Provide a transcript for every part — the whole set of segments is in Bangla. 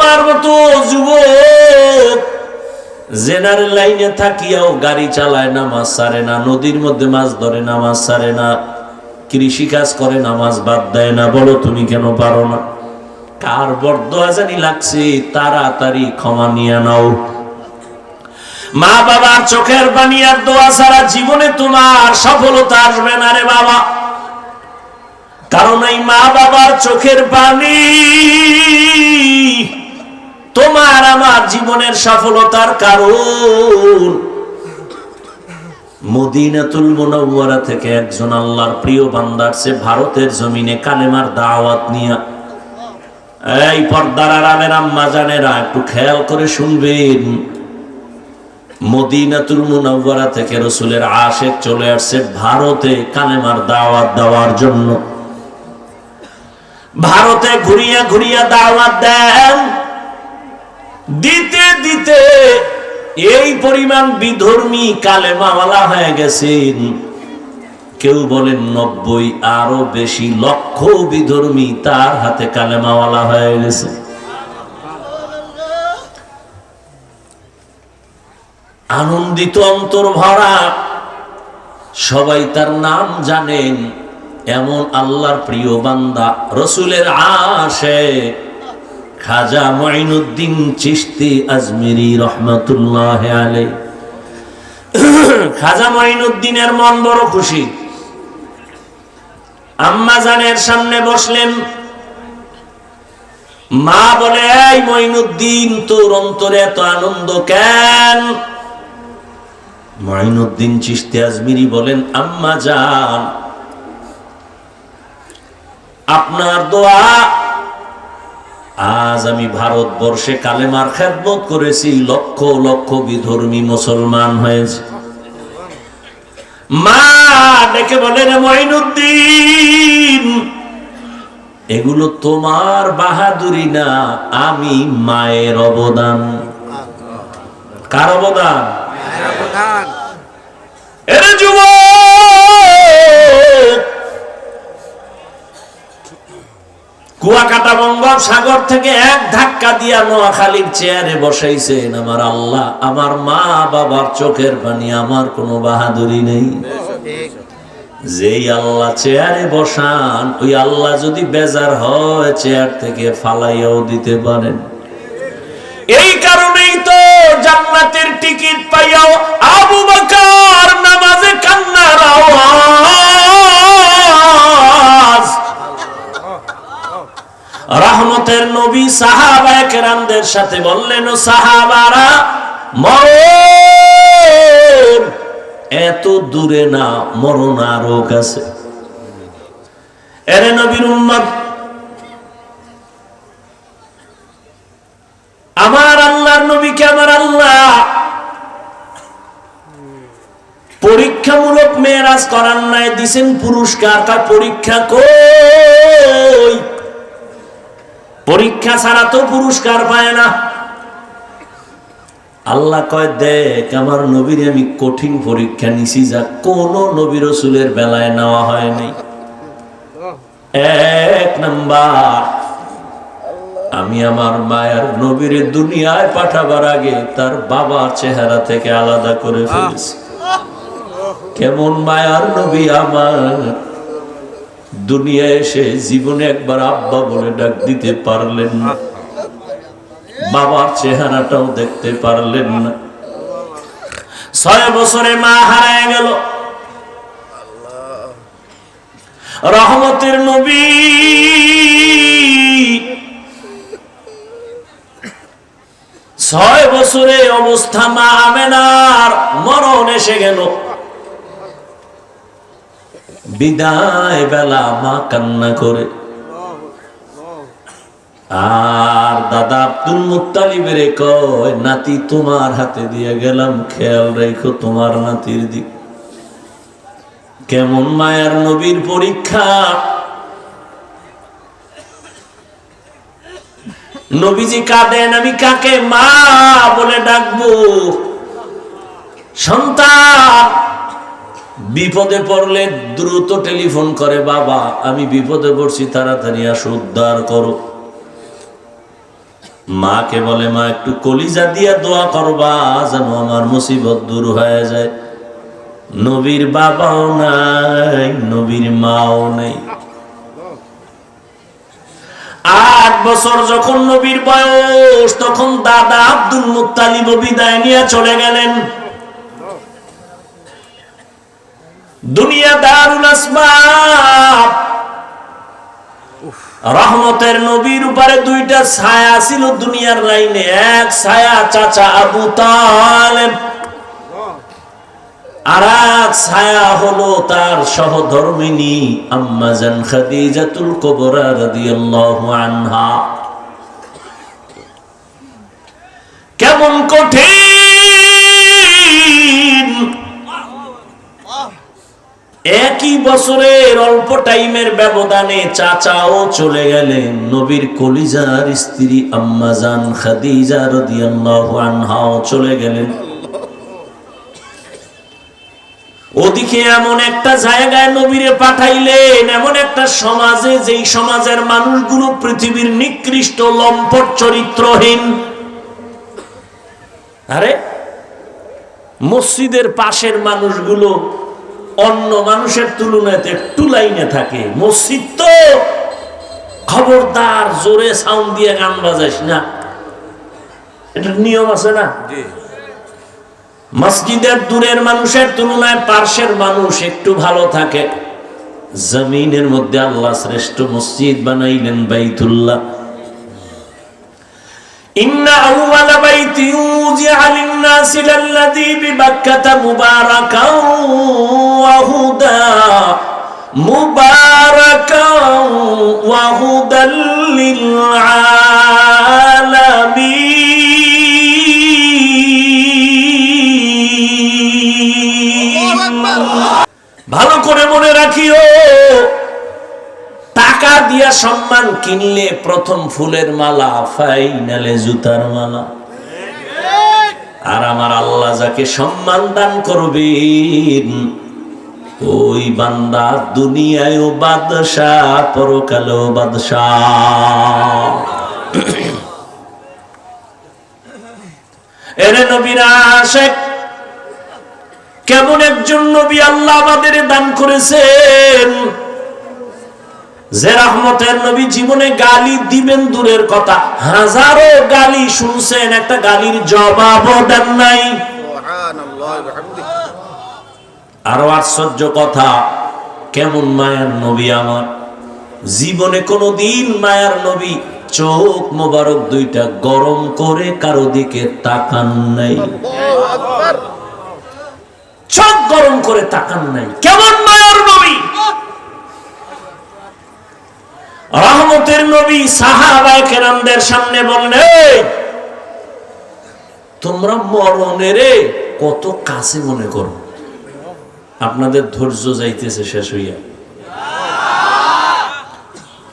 তোমার মতো যুবক। জেনার লাইনে থাকিয়াও গাড়ি চালায় নামাজ সারে না, নদীর মধ্যে মাছ ধরে নামাজ সারে না কৃষি কাজ করে নামাজ বাদ দেয় না, বলো তুমি কেন পারো না? কার বরদোয়া জানি লাগছে, তাড়াতাড়ি ক্ষমা নিয়ে নাও। মা বাবার চোখের পানি আর দোয়া ছাড়া জীবনে তোমার সফলতা আসবে না রে বাবা। কারণ এই মা বাবার চোখের পানি তোমার আমার জীবনের সফলতার কারণ। মদিনাতুল মুনাওয়ারা থেকে একজন আল্লাহর প্রিয় বান্দার সে ভারতের জমিনে কালেমার দাওয়াত নিয়ে। এই পর্দার আরামের আম্মা জানেরা, একটু খেয়াল করে শুনবেন। মদিনাতুল মুনাওয়ারা থেকে রসুলের আশেক চলে আসছে ভারতে কালেমার দাওয়াত দেওয়ার জন্য। ভারতে ঘুরিয়া ঘুরিয়া দাওয়াত দেন। দিতে দিতে এই পরিমাণ বিধর্মী কালেমাওয়ালা হয়ে গেছেন। কেউ বলেন নব্বই আরও বেশি লক্ষ বিধর্মী তার হাতে কালেমাওয়ালা হয়ে গেছে। আনন্দিত অন্তর ভরা সবাই তার নাম জানেন। এমন আল্লাহর প্রিয় বান্দা, রসুলের আশে খাজা মঈনুদ্দিন চিশতি আজমিরি রহমতুল্লাহ আলাই খাজা মঈনুদ্দিনের মন বড় খুশি। আম্মা জানের সামনে বসলেন। মা বলে, এই মঈনুদ্দিন, তোর অন্তরে এত আনন্দ কেন? মঈনুদ্দিন চিশতি আজমিরি বলেন, আম্মা জান, আপনার দোয়া আজ আমি ভারতবর্ষে কালেমার খেদমত করেছি লক্ষ লক্ষ বিধর্মী মুসলমান হয়েছে। মা ডেকে বলে রে মঈনুদ্দিন এগুলো তোমার বাহাদুরি না আমি মায়ের অবদান। কার অবদান? এরে যুবক! কুয়াকাটা বঙ্গোপসাগর থেকে এক ধাক্কা দিয়া নোয়াখালীর চেয়ারে বসাইছেন আমার আল্লাহ। আমার মা বাবার চোখের পানি, আমার কোনো বাহাদুরি নেই। যেই আল্লাহ চেয়ারে বসান, ওই আল্লাহ যদি বেজার হয়, চেয়ার থেকে ফালাইয়াও দিতে পারেন। এই কারণেই তো জান্নাতের টিকিট পাইয়াও আবু বকর নামাজে কান্নার আওয়াজ। রহমতের নবী সাহাবা কেরামদের সাথে বললেন সাহাবারা মরণ এত দূরে না মরণ আরও কাছে এরে নবীর উম্মত, আমার আল্লাহর নবীকে আমার আল্লাহ পরীক্ষামূলক মেয়েরাজ করার নাই দিছেন পুরস্কার, তার পরীক্ষা কই? পরীক্ষা ছাড়া তো পুরস্কার পায় না। আল্লাহ কয়, দেখ, আমার নবীর আমি কঠিন পরীক্ষা নিছি যা কোন নবী রসুলের বেলায় নেওয়া হয় নাই। এক নাম্বার, আমি আমার মায়ের নবীর দুনিয়ায় পাঠাবার আগে তার বাবার চেহারা থেকে আলাদা করে ফেলেছি। কেমন মায়ার নবী আমার। দুনিয়া এসে জীবনে একবার আব্বা বলে ডাক দিতে পারলেন না। বাবার চেহারাটাও দেখতে পারলেন না। ছয় বছরে মা হারায় গেল। রহমতের নবী ছয় বছরে অবস্থা মা আমেনার মরণ এসে গেল। বিদায় বেলা মা কান্না করে। আর দাদা আব্দুল মুতালিবের কয়, নাতি তোমার হাতে দিয়ে গেলাম, খেয়াল রেখো তোমার নাতির দিক। কেমন মায়ার নবীর পরীক্ষা। নবীজি কাঁদেন, আমি কাকে মা বলে ডাকবো? সন্তান বিপদে পড়লে দ্রুত টেলিফোন করে, বাবা, আমি বিপদে পড়ছি, তাড়াতাড়ি আসো, উদ্ধার করো। মাকে বলে, মা, একটু কলিজা দিয়া দোয়া করবা, যেন আমার মুসিবত দূর হয়ে যায়। নবীর বাবাও নাই, নবীর মাও নেই। আট বছর যখন নবীর বয়স, তখন দাদা আব্দুল মুত্তালিব বিদায় নিয়ে চলে গেলেন। দুনিয়া দারুল আসবাব। রহমতের নবীর উপরে দুইটা ছায়া ছিল দুনিয়ার লাইনে। এক ছায়া চাচা আবু তালেব, আর এক ছায়া হলো তার সহধর্মিনী আম্মাজান খাদিজাতুল কুবরা রাদিয়াল্লাহু আনহা। কেমন কঠিন একই বছরের অল্প টাইমের ব্যবধানে চাচাও চলে গেলেন। নবীর কলিজার স্ত্রী আম্মাজান খাদিজা রাদিয়াল্লাহু আনহাও চলে গেলেন। ওদিকে এমন একটা জায়গায় নবীরে পাঠাইলেন, এমন একটা সমাজে যেই সমাজের মানুষগুলো পৃথিবীর নিকৃষ্ট লম্পট চরিত্রহীন। আরে, মসজিদের পাশের মানুষগুলো অন্য মানুষের তুলনায় একটু লাইনে থাকে। মসজিদ তো খবরদার জোরে সাউন্ড দিয়ে গান বাজাইস না। এটা নিয়ম আছে না? মসজিদের দূরের মানুষের তুলনায় পার্শ্বের মানুষ একটু ভালো থাকে। জমিনের মধ্যে আল্লাহ শ্রেষ্ঠ মসজিদ বানাইলেন বাইতুল্লাহ। إن أول بيت وضع للناس للذي ببكة مباركا وهدى مباركا وهدى للعالمين ভালো করে সম্মান কিনলে প্রথম ফুলের মালা, ফাইনালে জুতার মালা। আর আমার আল্লাহ যাকে সম্মান দান করবেন, ওই বান্দা দুনিয়ায়ও বাদশাহ পরকালেও বাদশাহ। এরে নবীরা আশেক কেমন একজন নবী আল্লাহ আমাদের দান করেছেন? যে রহমতের নবী জীবনে গালি দিবেন দূরের কথা হাজারো গালি শুনছেন একটা গালির জবাব দেন নাই। আরও আশ্চর্য কথা কেমন মায়ার নবী আমার? জীবনে কোনো দিন মায়ার নবী চোখ মোবারক দুইটা গরম করে কারও দিকে তাকান নাই। চোখ গরম করে তাকান নাই। কেমন মায়ার নবী? রহমতের নবী সাহাবায়ে কেরামদের সামনে বললেন "এই, তোমরা মরণের কত কাছে মনে করো? আপনাদের ধৈর্য যাইতেছে শেষ হইয়া।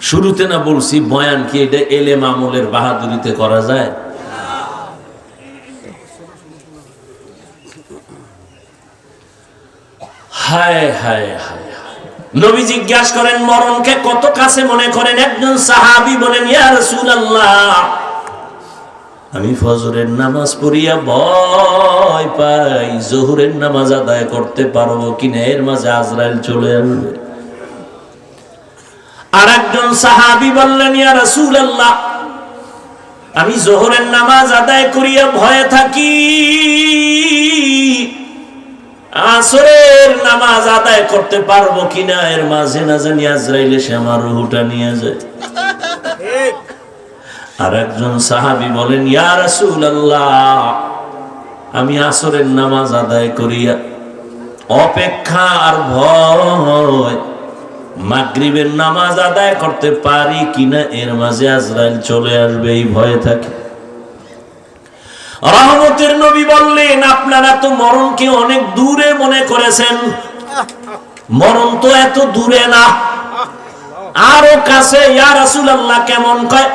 শুরুতে না বলছি বয়ান কি এটা এলেম আমলের বাহাদুরিতে করা যায়? হায় হায় হায়। নবী জিজ্ঞাসা করেন, মরণকে কত কাছে মনে করেন? একজন সাহাবি বলেন, ইয়া রাসূলুল্লাহ, আমি ফজরের নামাজ পড়িয়া ভয় পাই, জোহরের নামাজ আদায় করতে পারব কিনা? এর মাঝে আজরাইল চলে আসবে। আর একজন সাহাবি বললেন, ইয়া রাসূলুল্লাহ, আমি জোহরের নামাজ আদায় করিয়া ভয়ে থাকি। আসরের নামাজ আদায় করতে পারব কিনা? এর মাঝে না জানি আজরাইল এসে আমার রুহুটা নিয়ে যায়। আর একজন সাহাবি বলেন, ইয়া রাসূলুল্লাহ, আমি আসরের নামাজ আদায় করিয়া অপেক্ষা আর ভয়, মাগরিবের নামাজ আদায় করতে পারি কিনা? এর মাঝে আজরাইল চলে আসবে, এই ভয়ে থাকে। রহমতের নবী বললেন আপনারা তো মরণকে অনেক দূরে মনে করেছেন? মরণ তো এত দূরে না। আরও কাছে আল্লাহ কেমন? কয়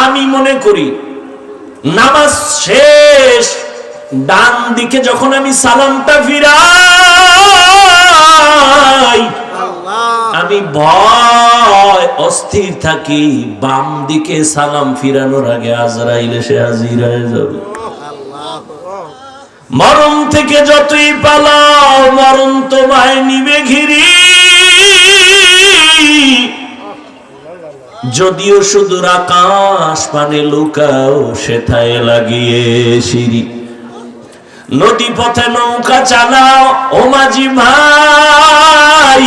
আমি মনে করি নামাজ শেষ ডান দিকে যখন আমি সালামটা ফিরাই আমি ভয় অস্থির থাকি বাম দিকে সালাম ফিরানোর আগে আজরাইলে সে হাজির হয়ে যাবে। মরণ থেকে যতই পালাও, মরণ তোমায় নিবে ঘিরি। যদিও সুদূর আকাশ পানে লুকাও, সেথায় লাগিয়ে সিঁড়ি। নদী পথে নৌকা চালাও, ও মাঝি ভাই,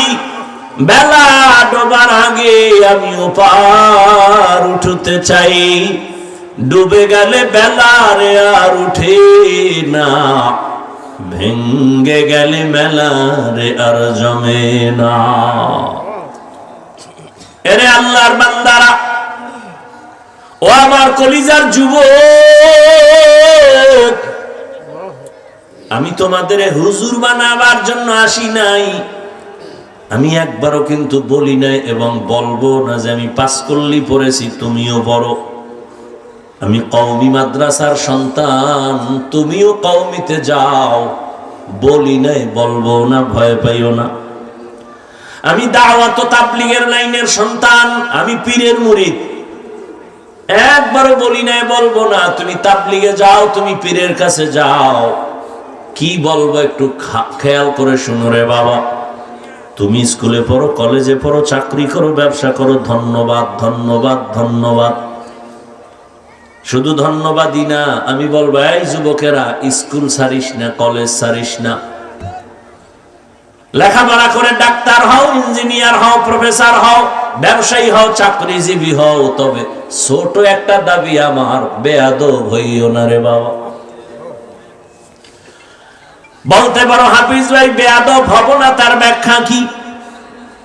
বেলা ডোবার আগে আমি ওপার উঠতে চাই। ডুবে গেলে বেলারে আর উঠে না। ভেঙ্গে গেলে মেলারে আর জমে না। এরে আল্লাহর বান্দারা, ও আমার কলিজার যুব আমি তোমাদের হুজুর বানাবার জন্য আসি নাই। আমি একবারও কিন্তু বলি নাই এবং বলব না যে আমি পাস করলি পড়েছি, তুমিও বড় আমি কওমি মাদ্রাসার সন্তান, তুমিও কওমিতে যাও। বলি নাই, বলব না, ভয় পাইও না। আমি দাওয়াত তাবলিগের লাইনের সন্তান, আমি পীরের মুরিদ। একবারও বলি নাই, বলব না, তুমি তাবলিগে যাও, তুমি পীরের কাছে যাও। কি বলব একটু খেয়াল করে শুনো রে বাবা। তুমি স্কুলে পড়ো, কলেজে পড়ো, চাকরি করো, ব্যবসা করো, ধন্যবাদ ধন্যবাদ ধন্যবাদ। শুধু ধন্যবাদই না, আমি বলব, এই যুবকেরা, স্কুল সারিস না, কলেজ সারিস না। লেখাপড়া করে ডাক্তার হও, ইঞ্জিনিয়ার হও, প্রফেসর হও, ব্যবসায়ী হও, চাকরিজীবী হও, তবে ছোট একটা দাবি আমার, বেয়াদব হইও না রে বাবা। বলতে পারো, হাফিজ ভাই, বেয়াদব হব না, তার ব্যাখ্যা কি?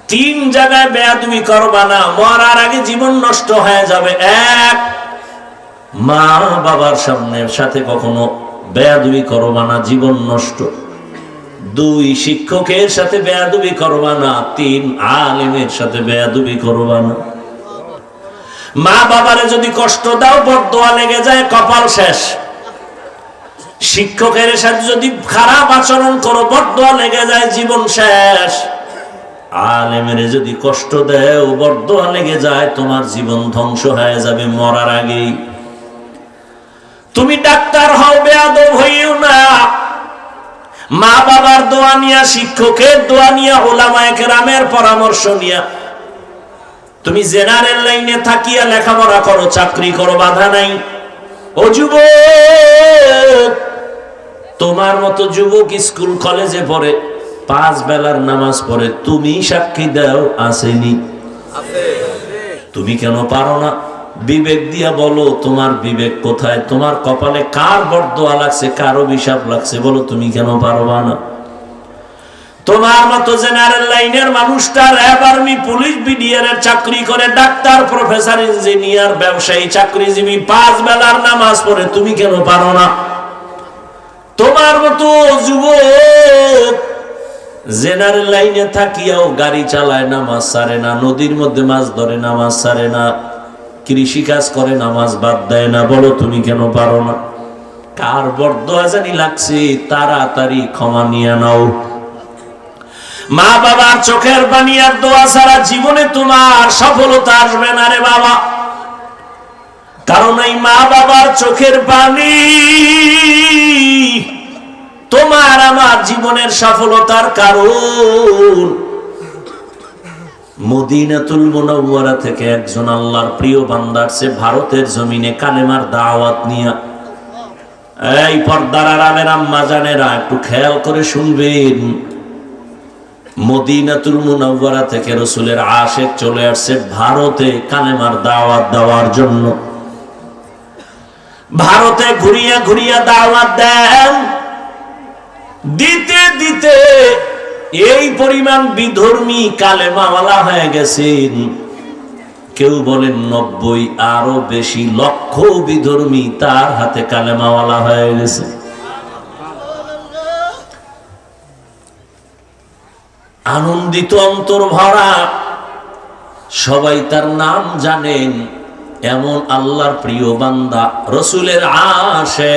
তিন জায়গায় বেয়াদবি করবা না, মরার আগে জীবন নষ্ট হয়ে যাবে, এক মা বাবার সামনের সাথে কখনো বেয়াদুবি করবা না, জীবন নষ্ট। দুই শিক্ষকের সাথে বেয়াদুবি করবা না, তিন আলেমের সাথে বেয়াদুবি করবা না। মা বাবারে যদি কষ্ট দাও বরদোয়া লেগে যায়, কপাল শেষ। শিক্ষকের সাথে যদি খারাপ আচরণ করো বরদোয়া লেগে যায়, জীবন শেষ। আলেমের যদি কষ্ট দেও বরদোয়া লেগে যায়, তোমার জীবন ধ্বংস হয়ে যাবে মরার আগেই। তুমি ডাক্তার হও বেয়াদব হইও না। মা বাবার দোয়া নিয়া শিক্ষকের দোয়া নিয়া ওলামায়ে কেরামের পরামর্শ নিয়া। তুমি জেনারেল লাইনে থাকিয়া লেখাপড়া করো চাকরি করো বাধা নাই। ও যুবক তোমার মতো যুবক স্কুল কলেজে পড়ে পাঁচ বেলার নামাজ পড়ে তুমি সাক্ষী দাও আসেনি। তুমি কেন পারো না? বিবেক দিয়া বলো, তোমার বিবেক কোথায়? তোমার কপালে কার বরদোয়া লাগছে, কার অভিশাপ লাগছে? বলো, তুমি কেন পারবা না? তোমার মতো জেনারেল লাইনের মানুষটা র্যাব আর্মি, পুলিশ, বিডিআর চাকরি করে, ডাক্তার, প্রফেসর, ইঞ্জিনিয়ার, ব্যবসায়ী, চাকরিজীবী, পাঁচ বেলার নামাজ পড়ে, তুমি কেন পারো না? তোমার মতো যুবক জেনারেল লাইনে থাকিয়াও গাড়ি চালায়, নামাজ সারে না, নদীর মধ্যে মাছ ধরে, নামাজ সারে না। কৃষি কাজ করে, নামাজ বাদ দেয় না। বলো, তুমি কেন পারো না? কার বরদোয়া জানি লাগছে, তাড়াতাড়ি ক্ষমা নিয়ে নাও। মা বাবার চোখের পানি আর দোয়া ছাড়া জীবনে তোমার সফলতা আসবে না রে বাবা। কারণ এই মা বাবার চোখের পানি তোমার আমার জীবনের সফলতার কারণ। মদিনাতুল মুনাওয়ারা থেকে একজন আল্লাহর প্রিয় বান্দার সে ভারতের জমিনে কালেমার দাওয়াত নিয়া। এই পর্দার আরামের আম্মা জানেরা, একটু খেয়াল করে শুনবেন। মদিনাতুল মুনাওয়ারা থেকে রসুলের আশেক চলে আসছে ভারতে কালেমার দাওয়াত দেওয়ার জন্য। ভারতে ঘুরিয়া ঘুরিয়া দাওয়াত দেন। দিতে দিতে এই পরিমাণ বিধর্মী কালেমাওয়ালা হয়ে গেছেন। কেউ বলেন, নব্বই আরও বেশি লক্ষ বিধর্মী তার হাতে কালেমাওয়ালা হয়ে গেছে। আনন্দিত অন্তর ভরা সবাই তার নাম জানেন। এমন আল্লাহর প্রিয় বান্দা, রসুলের আশে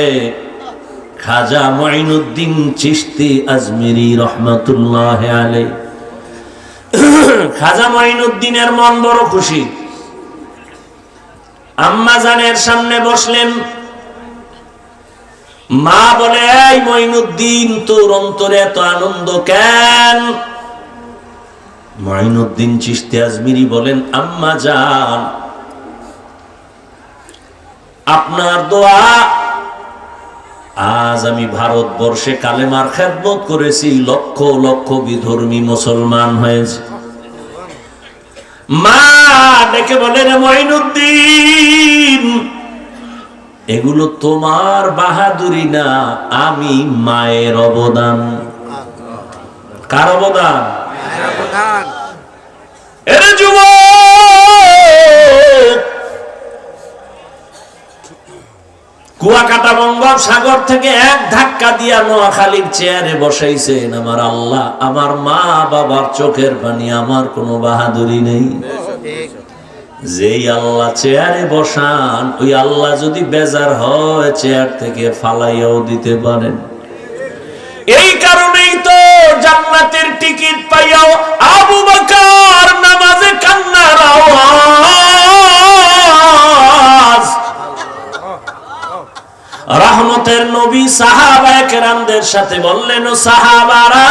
খাজা মঈনুদ্দিন চিশতি আজমিরি রহমতুল্লাহ আলাই খাজা মঈনুদ্দিনের মন বড় খুশি। আম্মা জানের সামনে বসলেন। মা বলে, এই মঈনুদ্দিন, তোর অন্তরে এত আনন্দ কেন? মঈনুদ্দিন চিশতি আজমিরি বলেন, আম্মা জান, আপনার দোয়া আজ আমি ভারতবর্ষে কালেমার খেদমত করেছি লক্ষ লক্ষ বিধর্মী মুসলমান হয়েছে। মা ডেকে বলেন মঈনুদ্দিন এগুলো তোমার বাহাদুরি না আমি মায়ের অবদান। কার অবদান। এরে যুবক! কুয়াকাটা বঙ্গোপসাগর থেকে এক ধাক্কা দিয়া নোয়াখালীর চেয়ারে বসাইছেন আমার আল্লাহ। আমার মা বাবার চোখের পানি, আমার কোনো বাহাদুরি নেই। যেই আল্লাহ চেয়ারে বসান, ওই আল্লাহ যদি বেজার হয়, চেয়ার থেকে ফালাইয়াও দিতে পারেন। এই কারণেই তো জান্নাতের টিকিট পাইয়াও আবু বকর নামাজে কান্নার আওয়াজ। রহমতের নবী সাহাবা কেরামদের সাথে বললেন সাহাবারা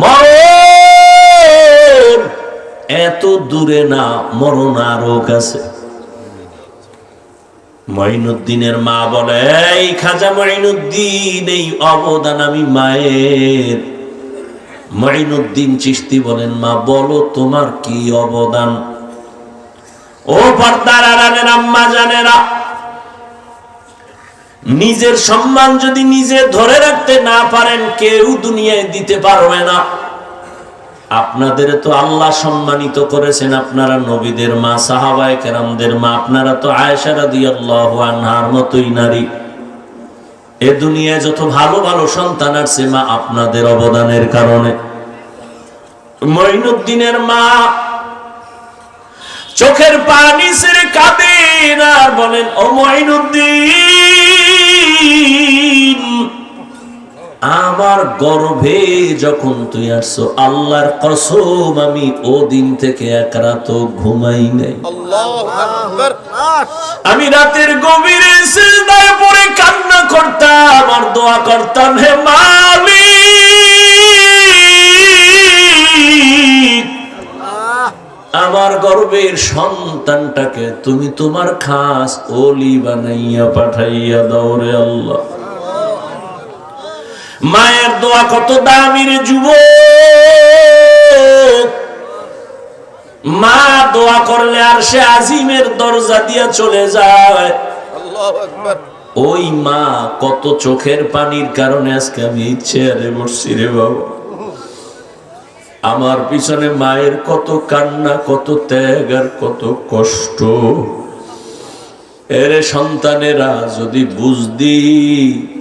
মরণ এত দূরে না মরণ আরও কাছে মঈনুদ্দিনের মা বলে, এই খাজা মঈনুদ্দিন, এই অবদান আমি মায়ের। মঈনুদ্দিন চিস্তি বলেন, মা, বলো তোমার কি অবদান? ও পর্দার আড়ালের আম্মা জানেরা নিজের সম্মান যদি নিজে ধরে রাখতে না পারেন, কেউ দুনিয়ায় দিতে পারবে না। আপনাদের তো আল্লাহ সম্মানিত করেছেন, আপনারা নবীদের মা, সাহাবায় কেরামদের মা, আপনারা তো আয়েশারা দিয়ে আল্লাহ নারী। এ দুনিয়ায় যত ভালো ভালো সন্তান আছে মা, আপনাদের অবদানের কারণে। মঈনুদ্দিনের মা চোখের পানি সেরে কাঁদেন আর বলেন, ও মঈনুদ্দিন আমার গর্ভে যখন তুই আসছো আল্লাহর কসম আমি ও দিন থেকে এক রাত ঘুমাই নাই। আমি রাতের গভীরে সিজদায় পড়ে কান্না করতাম আর দোয়া করতাম হে মালিক। আমার গর্বের সন্তানটাকে তুমি তোমার খাস ওলি বানাইয়া পাঠাইয়া দাও রে আল্লাহ। মায়ের দোয়া কত দামি রে যুব মা দোয়া করলে আর সে আজিমের দরজা দিয়া চলে যায়। ওই মা কত চোখের পানির কারণে আজকে আমি চেয়ারে বসছি রে বাবা। আমার পিছনে মায়ের কত কান্না, কত ত্যাগ আর কত কষ্ট। এরে সন্তানেরা, যদি বুঝদি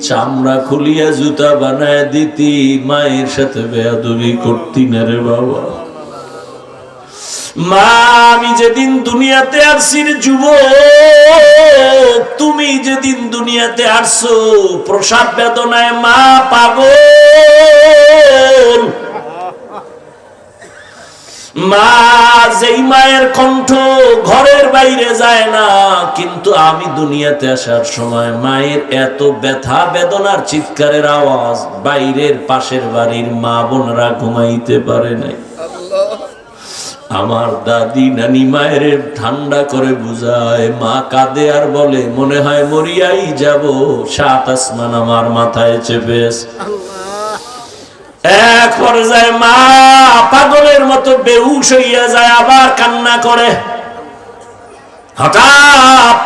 চামড়া খুলিয়া জুতা বানায় দিতি, মায়ের সাথে বেয়াদবি করতি না রে বাবা। মা, আমি যেদিন দুনিয়াতে আসছি রে যুব তুমি যেদিন দুনিয়াতে আসছো প্রসাদ বেদনায় মা পাগল। মা, যেই মায়ের কণ্ঠ ঘরের বাইরে যায় না, কিন্তু আমি দুনিয়াতে আসার সময় মায়ের এত ব্যথা বেদনার চিৎকারের আওয়াজ বাইরের পাশের বাড়ির মা বোনরা ঘুমাইতে পারে নাই। আমার দাদি নানি মায়ের ঠান্ডা করে বুঝায়, মা কাঁদে আর বলে, মনে হয় মরিয়াই যাব, সাত আসমান আমার মাথায় চেপেস এক পর্যায়ে মা পাগলের মতো বেহুশ হইয়া যায়, আবার কান্না করে। হঠাৎ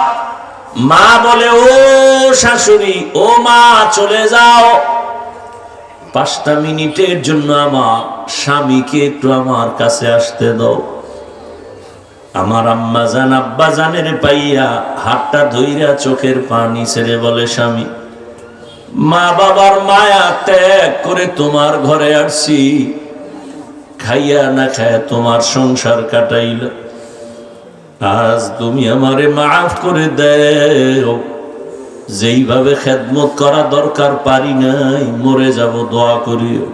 মা বলে, ও শাশুড়ি, ও মা, চলে যাও। পাঁচটা মিনিটের জন্য আমার স্বামীকে একটু আমার কাছে আসতে দাও। আমার আম্মা জান আব্বা জানের পাইয়া হাতটা ধইরা চোখের পানি ছেড়ে বলে, স্বামী মা বাবার মায়া ত্যাগ করে তোমার ঘরে আসছি। খাইয়া না খায় তোমার সংসার কাটাইল। আজ তুমি আমারে মাফ করে দেও। যেইভাবে খেদমত করা দরকার পারি নাই, মরে যাব, দোয়া করিও।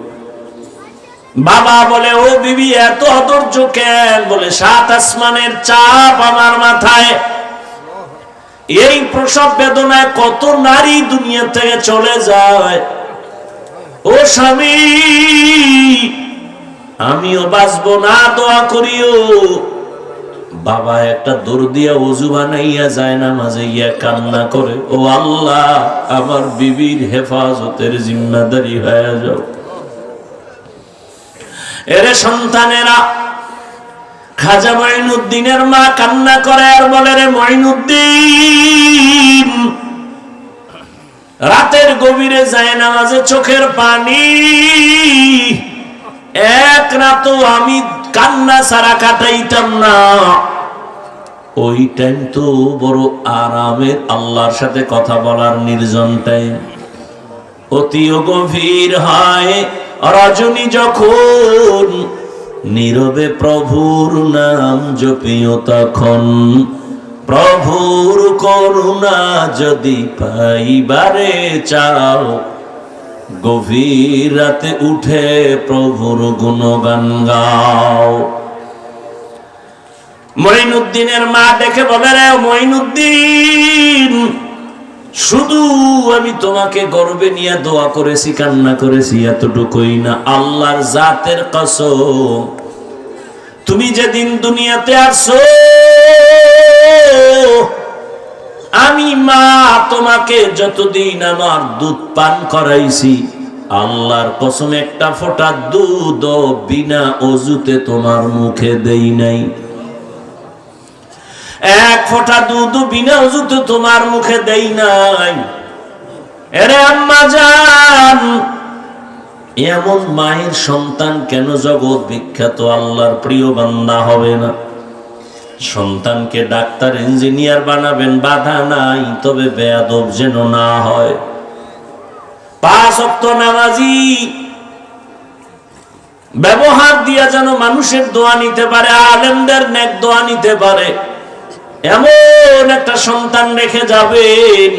বাবা বলে, ও বিবি, এত অধৈর্য কেন? বলে, সাত আসমানের চাপ আমার মাথায় এই প্রসব বেদনায় কত নারী দুনিয়া থেকে চলে যায়। ও স্বামী, আমিও বাঁচবো না, দোয়া করিও। বাবা একটা দৌড় দিয়া অজু বানাইয়া যায় না মাঝে ইয়া কান্না করে, ও আল্লাহ, আমার বিবির হেফাজতের জিম্মাদারি হয়ে যাও। এরে সন্তানেরা খাজা মঈনুদ্দিনের মা কান্না করে আর বলে, রে মঈনুদ্দিন, রাতের গভীরে যায় নামাজে চোখের পানি। এক রাত আমি কান্না সারা কাটাইতাম না। ওই টাইম তো বড় আরামের আল্লাহর সাথে কথা বলার নির্জন টাইম অতিও গভীর হয় রজনী যখন নীরবে প্রভুর নাম জপিও তখন। প্রভুর করুণা যদি পাইবারে চাও, গভীর রাতে উঠে প্রভুর গুণগান গাও। মঈনুদ্দিনের মা দেখে বলে, রে মঈনুদ্দিন শুধু আমি তোমাকে গর্বে নিয়ে দোয়া করেছি, কান্না করেছি, এতটুকুই না। আল্লাহর জাতের কসম। তুমি যেদিন দুনিয়াতে আসো, আমি মা তোমাকে যতদিন আমার দুধ পান করাইছি, আল্লাহর কসম একটা ফোঁটা দুধ বিনা অজুতে তোমার মুখে দেই নাই। এক ফোঁটা দুধ বিনা অজুতে তোমার মুখে দেই নাই। এরে আম্মা জান, এমন মায়ের সন্তান কেন জগৎ বিখ্যাত? আল্লাহর প্রিয় বান্দা হবে না। সন্তানকে ডাক্তার, ইঞ্জিনিয়ার বানাবেন, বাধা নাই, তবে বেয়াদব যেন না হয়। পাঁচ অক্ত নামাজি, ব্যবহার দিয়া যেন মানুষের দোয়া নিতে পারে, আলেমদের নেক দোয়া নিতে পারে। এমন একটা সন্তান রেখে যাবেন।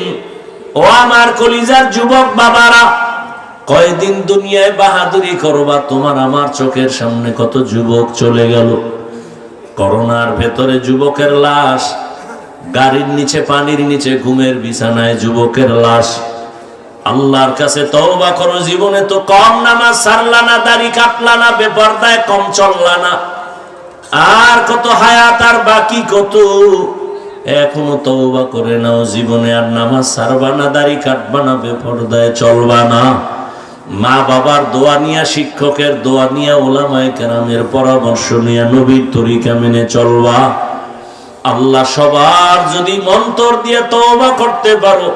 ও আমার কলিজার যুবক বাবারা, কয়দিন দুনিয়ায় বাহাদুরি করবা? তোমার আমার চোখের সামনে কত যুবক চলে গেল। করোনার ভেতরে যুবকের লাশ, গাড়ির নিচে, পানির নিচে, ঘুমের বিছানায় যুবকের লাশ। আল্লাহর কাছে তওবা করো, জীবনে তো কম নামাজ সারলা না, দাড়ি কাটলা না, বেপরদায় কম চললা না। আর কত হায়াত, আর বাকি কত? এখনও তওবা করে নাও, জীবনে আর নামাজ সারবা না, দাড়ি কাটবা না, বেপরদায় চলবা না। মা বাবার দোয়া নিয়া, শিক্ষকের দোয়া নিয়া, ওলামায় কেরামের পরামর্শ নিয়া, নবীর তরিকা মেনে চলবা। আল্লাহ সবার যদি মন্তর দিয়ে তওবা করতে পারো,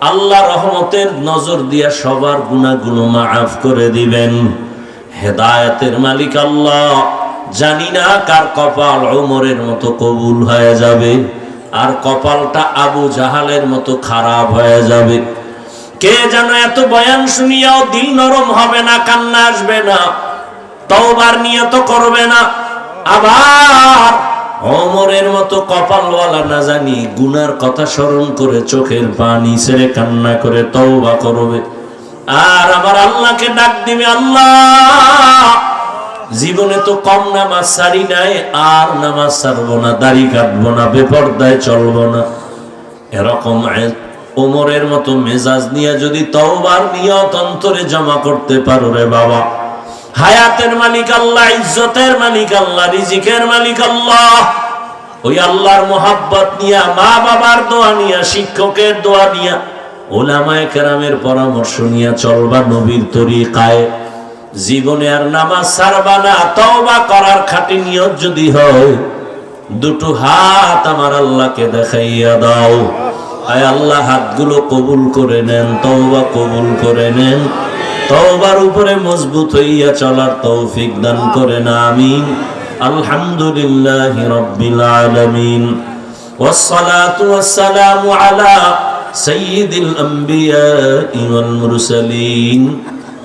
আল্লাহ রহমতের নজর দিয়া সবার গুণাগুলো মাফ করে দিবেন। হেদায়েতের মালিক আল্লাহ, জানি না কার কপাল ওমরের মতো কবুল হয়ে যাবে। আর কপালটা আবু জাহালের মতো খারাপ হয়ে যাবে। কে যেন এত বয়ান শুনিয়াও দিল নরম হবে না, কান্না আসবে না, তওবার নিয়ত করবে না। আবার অমরের মতো কপালওয়ালা না জানি গুনার কথা স্মরণ করে চোখের পানি ছেড়ে কান্না করে তওবা করবে। আর আমার আল্লাহকে ডাক দিবে, আল্লাহ! জীবনে তো কম নামাজ সারি নাই, আর নামাজ সারবো না, দাড়ি কাটবো না, বেপর্দায় চলবো না। এরকম ওমরের মতো মেজাজ নিয়ে যদি তওবার নিয়ত অন্তরে জমা করতে পারো রে বাবা। হায়াতের মালিক আল্লাহ, ইজ্জতের মালিক আল্লাহ, রিজিকের মালিক আল্লাহ। ওই আল্লাহর মোহাব্বত নিয়া মা বাবার দোয়া নিয়া, শিক্ষকের দোয়া নিয়া, ওলামায়ে কেরামের পরামর্শ নিয়া চলবা নবীর তরিকায়। জীবনে আর নামাজ সারবা না তওবা করার খাঁটি নিয়ত যদি হয় দুটো হাত আমার আল্লাহকে দেখাইয়া দাও আয় আল্লাহ হাতগুলো কবুল করে নেন তওবা কবুল করে নেন তওবার উপরে মজবুত হইয়া চলার তৌফিক দান করেন আমিন আলহামদুলিল্লাহ রাব্বিল আলামিন والصلاة والسلام على سيد الأنبياء والمرسلين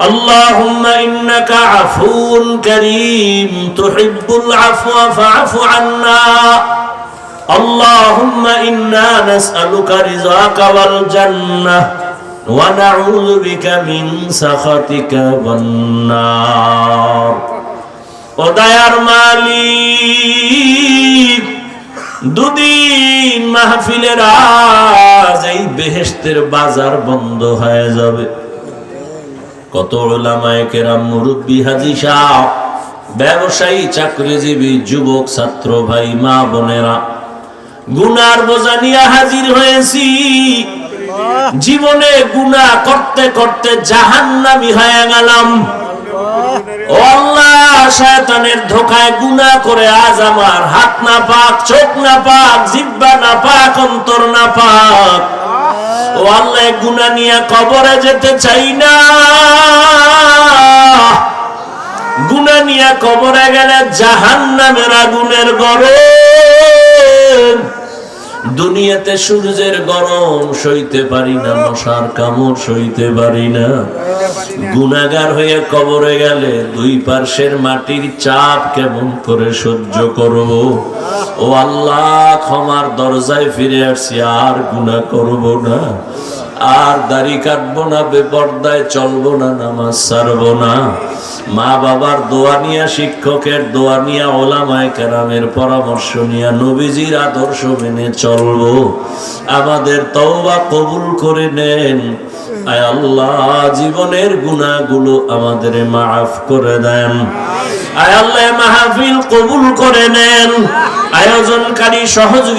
اللهم إنك عفو كريم تحب العفو فاعف عنا اللهم إنا نسألك رضاك والجنة ونعوذ بك من سخطك والنار ওদায়ার মালিক দুদিন মাহফিলের আজ এই বেহেস্তের বাজার বন্ধ হয়ে যাবে কত ওলামায়ে কেরাম মুরব্বী ব্যবসায়ী, চাকরিজীবী, যুবক, ছাত্র ভাই, মা বোনেরা, গুনার বোঝা নিয়ে হাজির হয়েছি। জীবনে গুনাহ করতে করতে জাহান্নামী হয়ে গেলাম। ধোকায় গুনাহ করে আজ আমার হাত না পাক, চোখ না পাক, জিব্বা না পাক, অন্তর না পাক। ও আল্লাহ, গুনাহ নিয়ে কবরে যেতে চাই না। গুনা নিয়ে কবরে গেলে জাহান্নামের আগুনের গরম। দুনিয়াতে সূর্যের গরম সইতে পারি না, মশার কামড় সইতে পারি না। গুণাগার হয়ে কবরে গেলে দুই পার্শ্বের মাটির চাপ কেমন করে সহ্য করব? ও আল্লাহ, ক্ষমার দরজায় ফিরে আসছি, আর গুণা করব না। আর দাড়ি কাটবো না, বেপর্দায় চলবো না, নামাজ ছাড়বো না। মা বাবার দোয়া শিক্ষকের দোয়া ওলামায় কেরামের পরামর্শ নিয়া, নবীজির আদর্শ মেনে চলবো। আমাদের তওবা কবুল করে নেন। আয় আল্লাহ, জীবনের গুনাহগুলো আমাদের মাফ করে দেন। আয় আল্লাহ, মাহফিল কবুল করে নেন। আয়োজনকারী সহযোগী